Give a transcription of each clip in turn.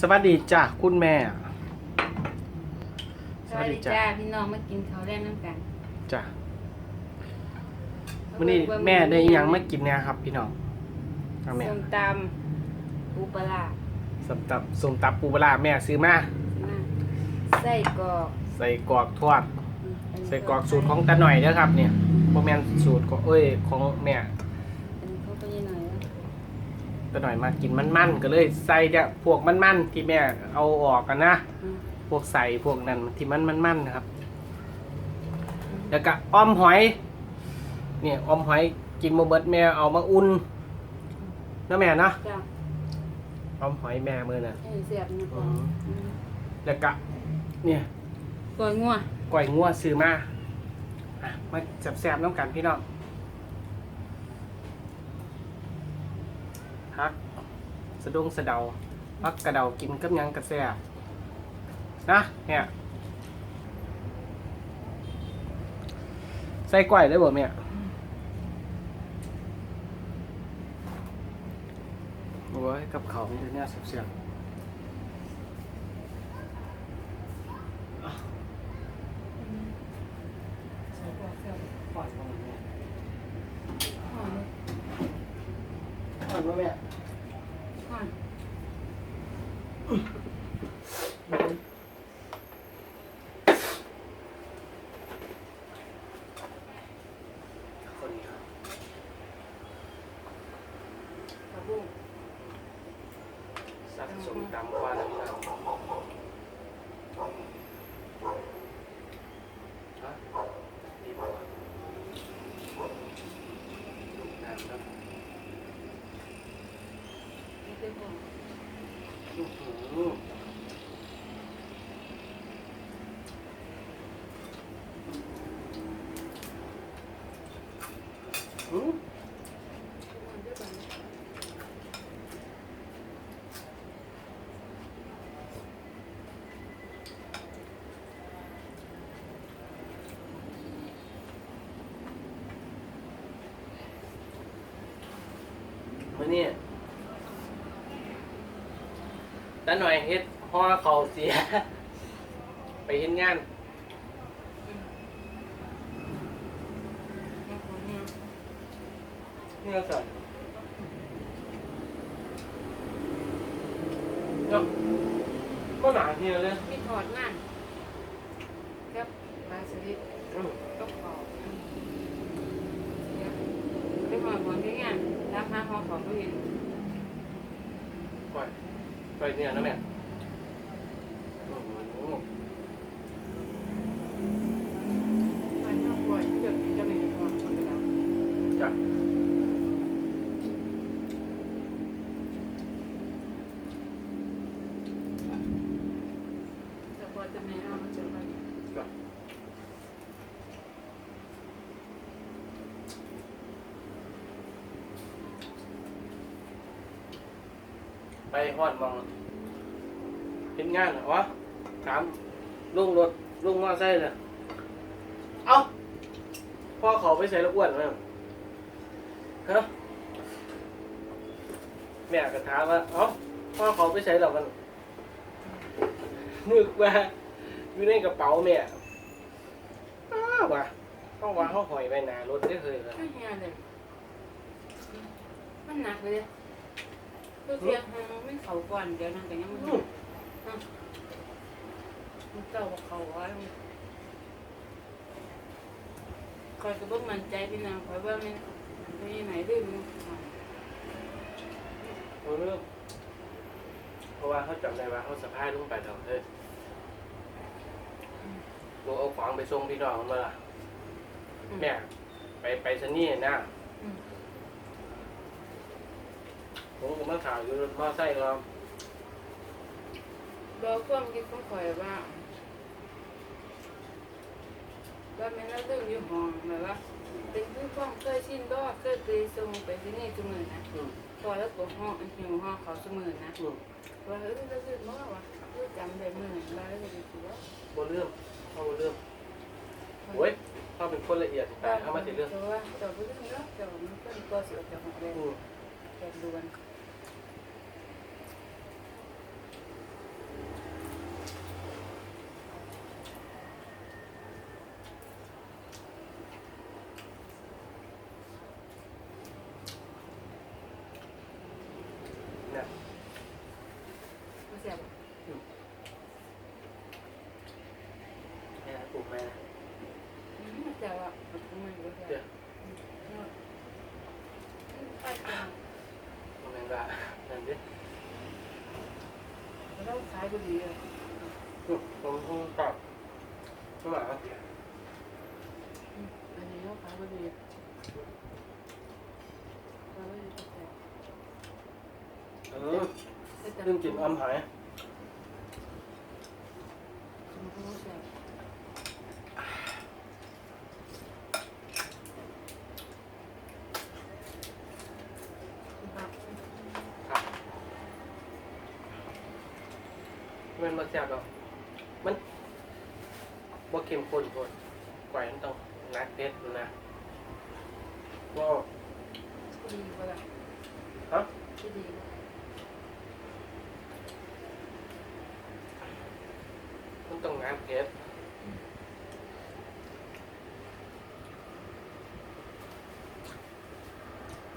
สวัสดีจ้ะคุณแม่ สวัสดีจ้าพี่น้องมากินข้าวแรกน้ำกันจ้ะวันนี้แม่ได้อิหยังมากินเนี่ยครับ พี่น้องเอาแม่ส้มตำปูปลาร้าสมตับสมตับปูปลาร้าแม่ซื้อมาไส้กรอกใส่กรอกทอดอืมอันนี้ใส่กรอกสูตรของตาหน่อยนะครับ เนี่ยบ่แม่นสูตรของเอ้ยของแม่ อันนี้เขาไปยังหน่อยแล้ว ตาหน่อยมากินมันๆก็เลยใส่เนี่ยพวกมันๆที่แม่เอาออกกันนะอืมพวกใส่พวกนั้นที่มันมันๆนะครับ แล้วก็อ้อมหอย เนี่ยอ้อมหอยกินโมเบิร์ตแม่เอามาอุ่นนะแม่เนาะจ้าอ้อมหอยแม่มือน่ะ ให้เสียบนะอืพ่อม อืมแล้วก็เนี่ยกล้วยงัว ก่อยงัวซื้อมาอะมาแซ่บๆน้ำกันพี่น้องพักสะดุ้งสะเดาพักกระเดากินกับหยังกระแซ่บนะเนี่ย ใส่ก้อยได้บ่แม่โอ้ยกับเขาวมีแต่เนี่ยแซ่บๆใส่กรอกเสียบก่อนว่าแม่ ห่อเลย ก่อนว่าแม่ ห่อน คนนี้ครับ กระบุ้ง สัตว์สมตำกว่าแล้วพี่น้องฮะดีกว่าลูกน้ำครับนี่เป็นห่ออื้อหือหือห่อนด้วยกัน มื่อนี้ตาหน่อยเฮ็ดห่อเขาเสีย ไปเฮ็ดงานเนี่ยสั่นเนาะก็หนาเฮียเลย มีถอดมันกับปลาสลิด อืม ก็ขอบเดี๋ยวไปหอยหอยที่งานรับหาหอขอบไปเห็น ปล่อยปล่ อยเนี่ยนะแม่โอ้โหไปนอกปล่อยเดี๋ยวจะไม่ได้พอคนเดียว จ้ะ แต่พอจะไม่เอามันจะไป จ้ะ ไปฮอดมองเฮ็ดงานเหรอวะถามลุงรถลุงมอไซค์เลยเอ้าพ่อเขาไปใส่ละอ้วนไหมฮะแม่ก็ถามว่าเอ้าพ่อเขาไปใส่เรากันนึกว่าอยู่ในกระเป๋าแม่อ้าวว่ะเขาว่าเขาหอยไปหนารถได้เคยเลยไม่เฮียเลยมันหนักเลย ตัวเทียงไม่เขาก่อน เดี๋ยวนั่นแต่ยังไม่อืมมันเก่าเขาไว้คอยกระเบื้องมันใจพี่นางคอยว่ามันมันไปไหนดื้อมันรู้เรื่องเพราะว่าเขาจำได้ว่าเขาสะพายลุงไปเถอะเฮ้ยลุงเอาของไปส่งพี่น้องมันมาล่ะแม่ไปไปสนี่นะ ผมก็มาข่าวอยู่รถมอไซค์เราเราความคิดของคอยว่าว่าแม่เราดื้ออยู่ห้องแบบว่าเป็นผู้ความเคยชินก็เคยไปส่งไปที่นี่ทุกมือนะอืมพอแล้วก็ห้องหิวห้องเขาทุกมือนะอืมว่าเฮ้ยเราดื้อมากว่ะดื้อจำได้มือว่าแล้วจะดูว่าบนเรื่องเข้าบนเรื่องโอ้ยเขาเป็นคนละเอียดไปเอามาติเรื่องแต่ว่าแต่ว่าเรื่องเนาะแต่ว่ามันเป็นตัวเสือจากของเราอืมแกดวน สียบแม่ปู่แม่เสียบอะมันก็เสียบมันเป็นแบบนั้นดิแล้วขายบุหรี่อะผมคงตัดเท่าไหร่อันนี้ก็ขายบุหรี่เออเรื่องกินอ้ำหาย ว้าวดีกว่าละฮะที่ดีกว่ามันต้องนักเด็ด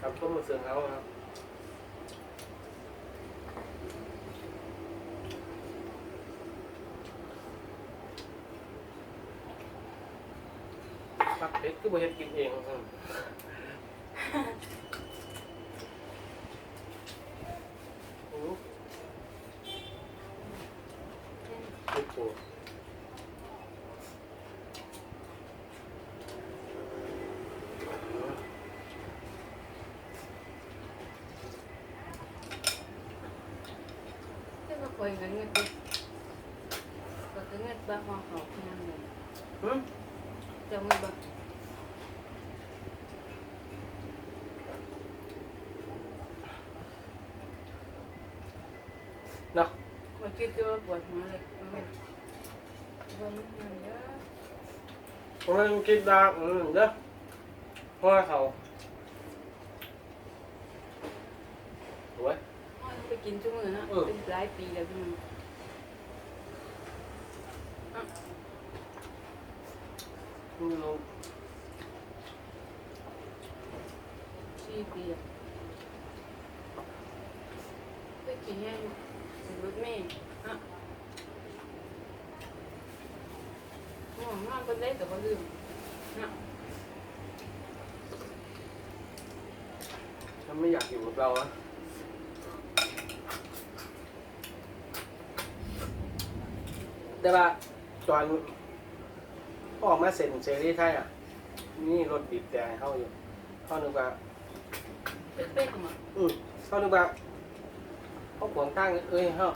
ครับก็มาเสืองเอาครับปักเป็ดก็บ่เฮ็ดกินเองอืมโอ้เช่นโหโอ้โหเช่นก็คอยเงินเอเงินบ้าหอเขาขนาดนั้นหึ เจ้าเงินบ้า เนาะ มา คิดดูว่าปวดหัวเลยมันไม่ว่ามันเงินเยอะผมมันคิดว่าอืมเด้อเพราะว่าเขาสวยมันไปกินชั่วโมงนะเออเป็นหลายปีแล้วพี่มันไม่รู้สี่ปีอะไปกินแห้งเป็นรถเมล์อะอ๋อนอนบนเล็กแต่ก็ลืมนะ ฉันไม่อยากอยู่กับเราอะแต่ว่าตอนออกมาเซ็นเซรีส์ไทยอะ นี่รถบีบแต่ให้เข้าอยู่เข้านึกว่าเป๊ะๆมาอืมเข้านึกว่าเขาขวางทางเอ้ยเข้า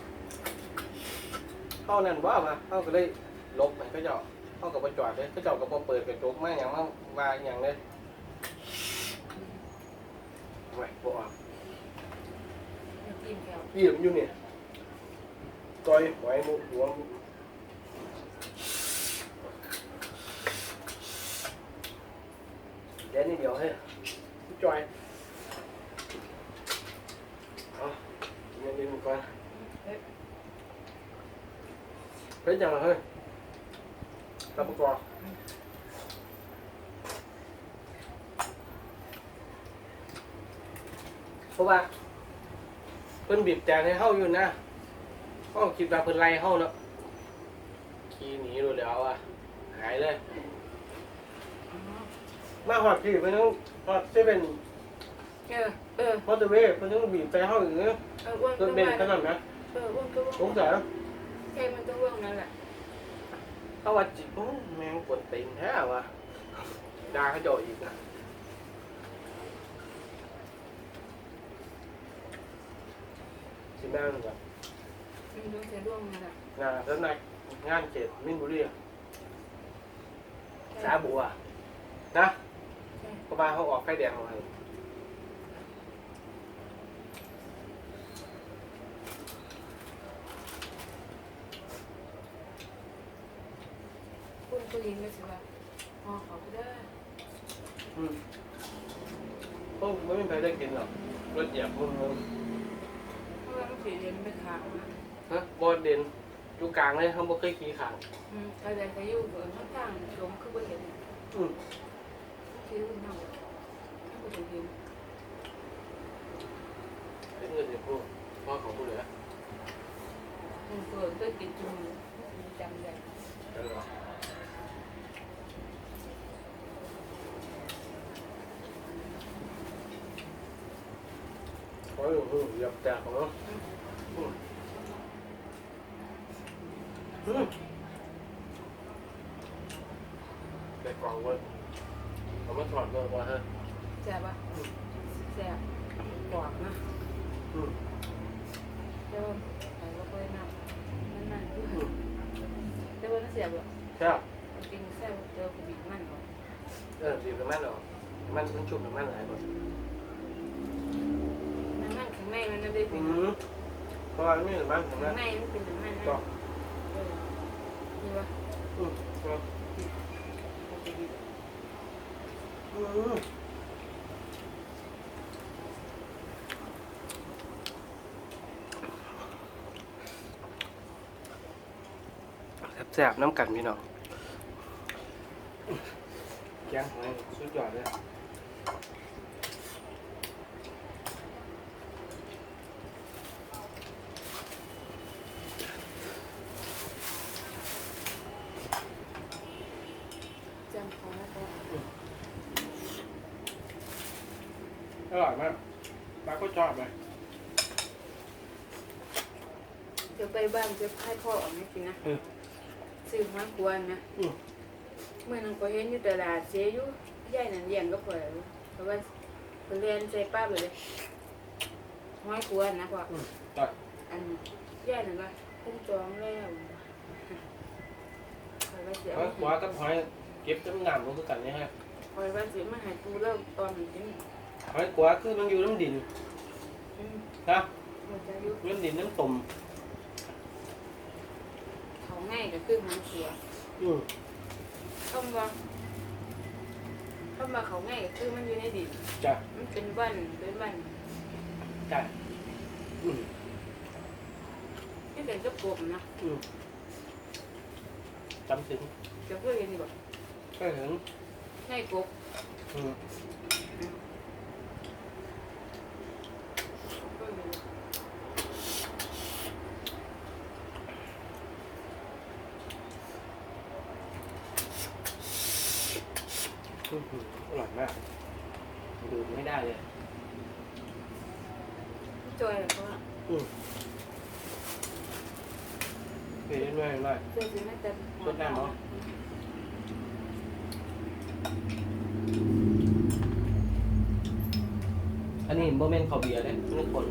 เข้านั่นว่ามาเข้าก็เลยลบไปเขาเจ้าเข้ากับไปจอดเลยเขาเจ้าก็บ่เปิดกระจกมาอย่างมาว่าอย่างเลย ไม่บ่ออกจิ้มแก้วยี่มอยู่เนี่ยจอยหอยหมูหัวเดี๋ยวนี่เดี๋ยวให้จอยเอาเดี๋ยวเดี๋ยวก่อนเอ๊ะเป็นยังไงเฮ้ยรับประกอบ เพราะว่า เพิ่นบีบแต่ให้เฮาอยู่นะเฮาคิดว่าเพิ่นไล่เฮาเนาะขี่หนีดูแล้วอะหายเลยอ๋อมาหอดพี่เพิ่นต้องหอดเซเว่นเออเออมอเตอร์เวย์เพิ่นต้องบีบแต่เฮาอย่างเงี้ยเอออ้วนรก็ถเบนซ์ขว่านาดนั้นเอออ้วนก็สว่างสัยแค่มันต้องว่างนั่นแหละเขาว่าจิโอ้แมงปวดตีนแท้ว่ะด่าเขาเจ่ออีกนะ สิแม่นแบบมันต้องใช้ร่วงนั่นแหละงานสำนักงานเขตมินบุรีอะสาบัว นะใช่ก็มาเขาออกไฟแดงมาให้คุณตัวเองก็สิว่าอ๋อเขาก็ได้อืมโอ้ไม่มีใครได้กินหรอกรถเหยียบมึงมึง เพราะว่ามันสีเรียนไปขางนะฮะบอลเด่นอยู่กลางเลยเขาบ่เคยขี่ขางอืมใครใดใครอยู่เกินข้างข้างลมคือบ่เห็นอืมคิ้วเน่าถ้าบ่เห็นเป็นเงินเดี๋ยวพวกพ่อของผู้เหลือมันเกิดก็ติดจุ่มจำได้เออโอ้ยโหเหยียบแตกของเนาะ อืมอืมแต่ กล่องเว้ยเอามาถอดเลยว่าฮะแซ่บปะแซ่บกรอบนะอืมเจ้าใส่ก็ค่อยน้ำมันนั่นคืออืมเจ้าว่าน่าแซ่บหรอใช่กินแซ่บเจอกูบีบมันก่อนเออดีเป็นแม่นเหรอมันมันชุบเป็นแม่นหลายกว่าน้ำมันข้างในมันไม่ได้อืเป็นมเพราะว่านี่เป็นบ้านของข้าแม่งในมันเป็นน้ำมันนะก็เออนี่วะอืมก็กูจะบีบ อืมแซ่บๆน้ำกันพี่น้องแกงของสุดยอดเลย จำของแล้วก็ อ ร่อยมากป้าก็ชอบไหมเดี๋ยวไปบ้านจะให้พ่อออกมากินนะอืม ซื้อมากวนนะอืมเมื่อนั้นก็เห็นอยู่ตลาดเสียอยู่ย่ายนั่นเลี้ยงก็พอแล้วเพราะว่าเพิ่นเรียนใส่ป้าไปเลยห้อยกวนนะพ่ออืมต่อยอันย่ายนั่นว่าเพิ่นจองแล้วคอยว่าสิหเอาอยขวากับหอยเก็บจำหนำลงคือกันนี่ฮะคอยว่าสิมาให้กูเลิกตอนนี้กิน หอยขวาคือมันอยู่น้ำดินอืมนะมันจะอยู่น้ำดินน้ำตุ่มเขาง่ายก็คือมันเสียอืมคำว่าคำว่าเขาง่ายก็คือมันอยู่ในดินจ้ะมันเป็นบ้านเป็นบ้านใช่อืมที่เป็นกระปมนะอืมจำสิงจะเพื่อเห็นบ่ก็ถึงง่ายกบอืม เพื่อเห็น อื้อหืออร่อยมากดูไม่ได้เลย จอยเพราะว่าอืมเผ็ดด้วยด้วยเสื้อสีน่าจะสดน้ำเหรอ อันนี้โมเมนต์เขาวเบียร์เลยนี่คน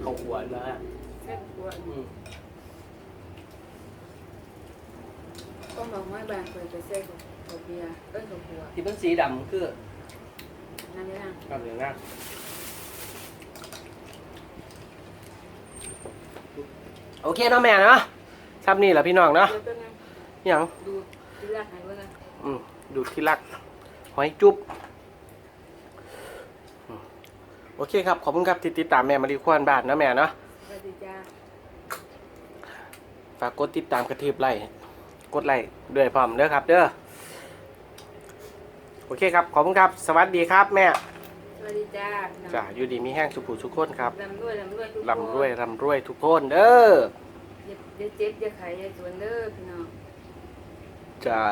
เขาขวดนะฮะแซ่บกว่าอืม ต้องบอกว่าบางคนจะใส่กับข้าวเบียร์เอ้ยข้าวหัวที่เป็นสีดำคือนั่นไม่นั่งกับเหลืองนะโอเคเนาะแม่เนาะซับนี่แหละพี่น้องเนาะเดี๋ยวก็นั่งอหย่างดูที่รักไหนว่ากันอืมดูดที่รัก หอยจุ๊บอืมโอเคครับ ขอบคุณครับที่ติดตามแม่มารีควานบ้านนะแม่เนาะ สวัสดีจ้า ฝากกดติดตามกระทืบไลค์ กดไลค์ด้วยพร้อมเด้อครับ เด้อโอเคครับ ขอบคุณครับ สวัสดีครับแม่สวัสดีจ้าจ้าอยู่ดีมีแห้งสุขุสุขคนครับลำรวยลำรวยทุกคนร่ำรวยร่ำรวยทุกคนเด้ออย่าอย่าเจ็บอย่าไข้อย่าจวนเด้อพี่น้องจ้า